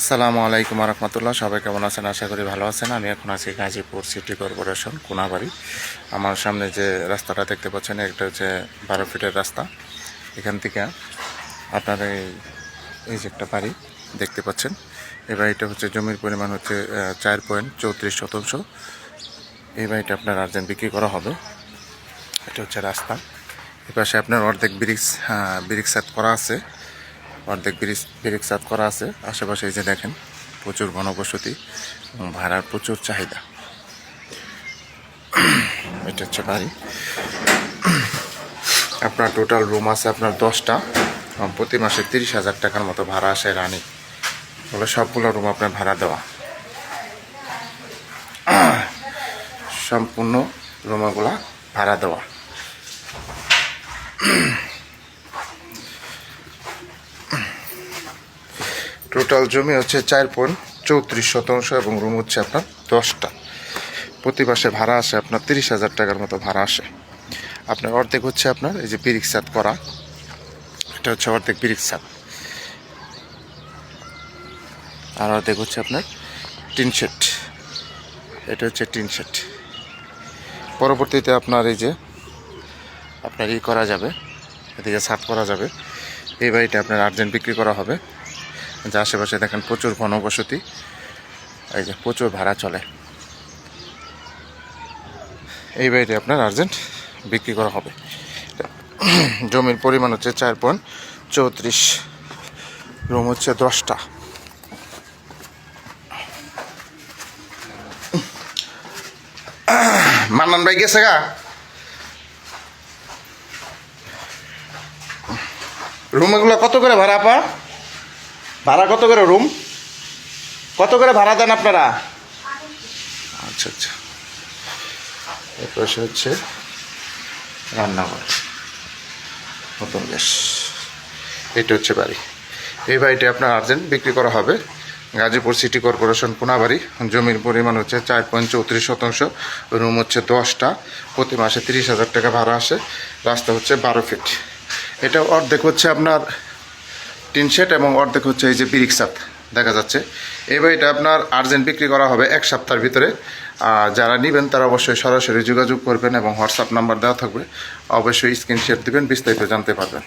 আসসালামু আলাইকুম রহমতুল্লাহ সবাই কেমন আছেন? আশা করি ভালো আছেন। আমি এখন আছি গাজীপুর সিটি কর্পোরেশন, কোনাবাড়ি। আমার সামনে যে রাস্তাটা দেখতে পাচ্ছেন, এটা হচ্ছে বারো ফিটের রাস্তা। এখান থেকে আপনার এই যে একটা বাড়ি দেখতে পাচ্ছেন। এই বাড়িটা হচ্ছে জমির পরিমাণ হচ্ছে চার পয়েন্ট চৌত্রিশ শতাংশ। এই বাড়িটা আপনার আর্জেন্ট বিক্রি করা হবে। এটা হচ্ছে রাস্তা। এপাশে আপনার অর্ধেক ব্রিক্স ব্রিক্স সেট করা আছে। অর্ধেক ব্রিজ ব্রিক সাত করা আছে। আশেপাশে এই যে দেখেন, প্রচুর ঘনবসতি এবং ভাড়ার প্রচুর চাহিদা। এটা হচ্ছে বাড়ি। আপনার টোটাল রুম আছে আপনার দশটা। প্রতি মাসে তিরিশ হাজার টাকার মতো ভাড়া আসে রানি। বলে সবগুলো রুম আপনার ভাড়া দেওয়া। সম্পূর্ণ রুমগুলা ভাড়া দেওয়া। টোটাল জমি হচ্ছে চার পয়েন্ট চৌত্রিশ শতাংশ এবং রুম হচ্ছে আপনার দশটা। প্রতি মাসে ভাড়া আসে আপনার তিরিশ হাজার টাকার মতো ভাড়া আসে। আপনার অর্ধেক হচ্ছে আপনার এই যে পিরিক সাত করা, এটা হচ্ছে অর্ধেক পিরিক সাত আর অর্ধেক হচ্ছে আপনার টিন শেড। এটা হচ্ছে টিন শেড। পরবর্তীতে আপনার এই যে আপনার ই করা যাবে, এদিকে সাত করা যাবে। এই বাড়িটা আপনার আর্জেন্ট বিক্রি করা হবে। যে আশেপাশে দেখেন প্রচুর ঘনবসতি এই যে প্রচুর ভাড়া চলে। এই বাড়িতে আপনার আর্জেন্ট বিক্রি করা হবে। জমির পরিমাণ হচ্ছে চার পয়েন্ট চৌত্রিশ। রুম হচ্ছে দশটা। মান্নান ভাই গেছে গা? রুম এগুলো কত করে ভাড়া পা ভাড়া কত করে রুম কত করে ভাড়া দেন আপনারা? আচ্ছা আচ্ছা। এর পাশে হচ্ছে রান্নাঘর। নতুন গ্যাস। এটা হচ্ছে বাড়ি। এই বাড়িটি আপনার আর্জেন্ট বিক্রি করা হবে। গাজীপুর সিটি কর্পোরেশন কোনাবাড়ি জমির পরিমাণ হচ্ছে চার পয়েন্ট চৌত্রিশ শতাংশ। রুম হচ্ছে দশটা। প্রতি মাসে তিরিশ হাজার টাকা ভাড়া আসে। রাস্তা হচ্ছে বারো ফিট। এটা অর্ধেক হচ্ছে আপনার টিন শেড এবং অর্ধেক হচ্ছে এই যে বিরিক্সাত দেখা যাচ্ছে। এই বাড়িটা আপনার আর্জেন্ট বিক্রি করা হবে এক সপ্তাহের ভিতরে। যারা নেবেন, তারা অবশ্যই সরাসরি যোগাযোগ করবেন এবং হোয়াটসঅ্যাপ নাম্বার দেওয়া থাকবে। অবশ্যই স্ক্রিন শেয়ার দেবেন, বিস্তারিত জানতে পারবেন।